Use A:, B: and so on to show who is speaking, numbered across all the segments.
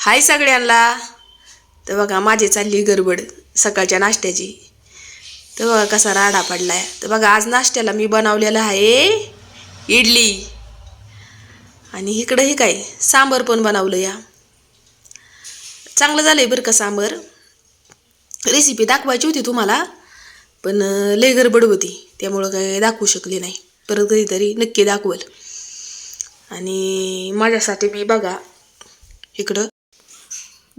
A: हाय सगळ्यांना. तर बघा माझी चालली गडबड सकाळच्या नाश्त्याची. तर बघा कसा राडा पडलाय. तर बघा आज नाश्त्याला मी बनवलेलं आहे इडली. आणि इकडं हे काय सांबर पण बनवलं या चांगलं झालंय बरं का सांबर. रेसिपी दाखवायची होती तुम्हाला पण लय गडबड होती. त्यामुळं काय दाखवू शकले नाही. परत कधीतरी नक्की दाखवल. आणि माझ्यासाठी मी बघा इकडं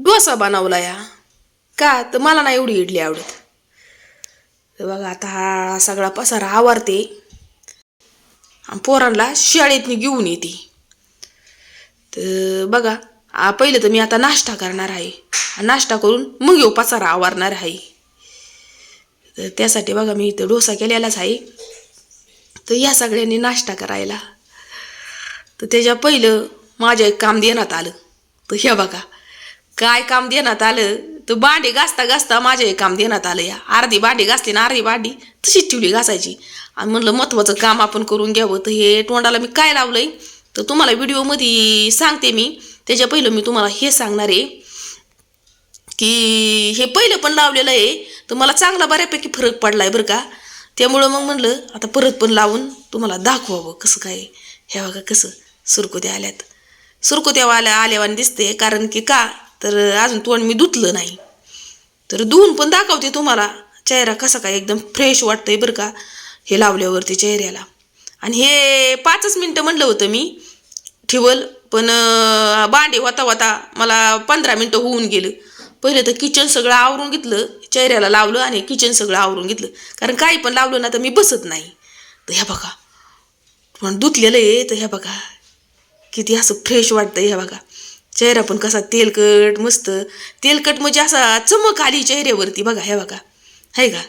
A: डोसा बनवला या. का? तर मला नाही एवढी इडली आवडत. तर बघा आता हा सगळा पसारा आवारते. आणि पोरांना शाळेतनी घेऊन येते. तर बघा पहिलं तर मी आता नाश्ता करणार आहे. नाश्ता करून मग येऊ पसारा आवारणार आहे. तर त्यासाठी बघा मी इथं डोसा केलेलाच आहे. तर या सगळ्यांनी नाश्ता करायला. तर त्याच्या पहिलं माझ्या एक काम देण्यात आलं. तर हे बघा काय काम देण्यात आलं? तर भांडी घासता घासता माझ्या काम देण्यात आलं या. अर्धी भांडी घासली ना अर्धी भांडी. तशीच ठेवली घासायची. आणि म्हणलं महत्त्वाचं काम आपण करून घ्यावं. तर हे तोंडाला मी काय लावलंय? तर तुम्हाला व्हिडिओमध्ये सांगते मी. त्याच्या पहिलं मी तुम्हाला हे सांगणार आहे की हे पहिलं पण लावलेलं आहे. तर मला चांगला बऱ्यापैकी फरक पडला आहे बरं का. त्यामुळं मग म्हणलं आता परत पण लावून तुम्हाला दाखवावं कसं काय हे बघा कसं सुरकुत्या आल्यात. सुरकुत्या आल्या आल्यावानी दिसते कारण की का? तर अजून तोंड मी धुतलं नाही. तर धुवून पण दाखवते तुम्हाला. चेहरा कसा काय एकदम फ्रेश वाटतंय बरं का हे लावल्यावरती चेहऱ्याला. आणि हे पाचच मिनटं म्हणलं होतं मी. ठेवल पण भांडे होता होता मला पंधरा मिनटं होऊन गेलं. पहिले तर किचन सगळं आवरून घेतलं चेहऱ्याला लावलं आणि किचन सगळं आवरून घेतलं. कारण काही पण लावलं ना तर मी बसत नाही. तर ह्या बघा. पण धुतलेलं आहे तर ह्या बघा. किती असं फ्रेश वाटतं ह्या बघा. चेहरा पण कसा तेलकट मस्त. तेलकट म्हणजे असा चमक आली चेहऱ्यावरती. बघा हे बघा. आहे का?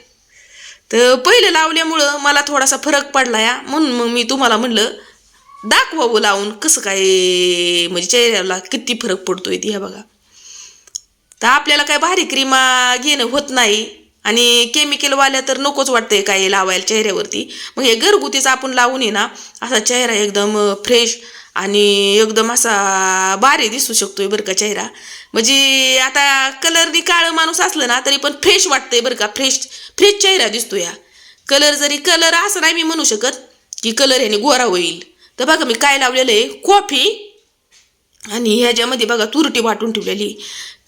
A: तर पहिलं लावल्यामुळं मला थोडासा फरक पडला या. म्हणून मग मी तुम्हाला म्हणलं दाखवावं लावून कसं काय म्हणजे चेहऱ्याला किती फरक पडतोय ती ह्या बघा. तर आपल्याला काय भारी क्रीमा घेणं होत नाही. आणि केमिकलवाल्या तर नकोच वाटतंय काय लावायला चेहऱ्यावरती. मग हे घरगुतीच आपण लावून ये ना असा चेहरा एकदम फ्रेश आणि एकदम असा भारी दिसू शकतोय बरं का चेहरा. म्हणजे आता कलरनी काळं माणूस असलं ना तरी पण फ्रेश वाटतंय बरं का. फ्रेश फ्रेश चेहरा दिसतो या कलर जरी कलर असं नाही मी म्हणू शकत की कलर ह्याने गोरा होईल. तर बघा मी काय लावलेलं आहे. कॉफी आणि ह्याच्यामध्ये बघा तुरटी वाटून ठेवलेली.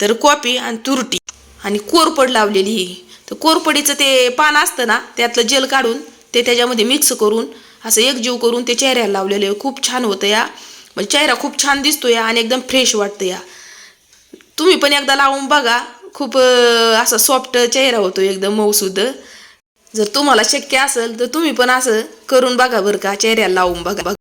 A: तर कॉफी आणि तुरटी आणि कोरपड लावलेली. तर कोरपडीचं ते पान असतं ना त्यातलं जेल काढून ते त्याच्यामध्ये मिक्स करून असं एकजीव करून ते चेहऱ्याला लावलेलं. आहे खूप छान होतं या. म्हणजे चेहरा खूप छान दिसतो या आणि एकदम फ्रेश वाटतं या. तुम्ही पण एकदा लावून बघा. खूप असा सॉफ्ट चेहरा होतो एकदम मऊसूद. जर तुम्हाला शक्य असेल तर तुम्ही पण असं करून बघा बरं का. चेहऱ्याला लावून बघा.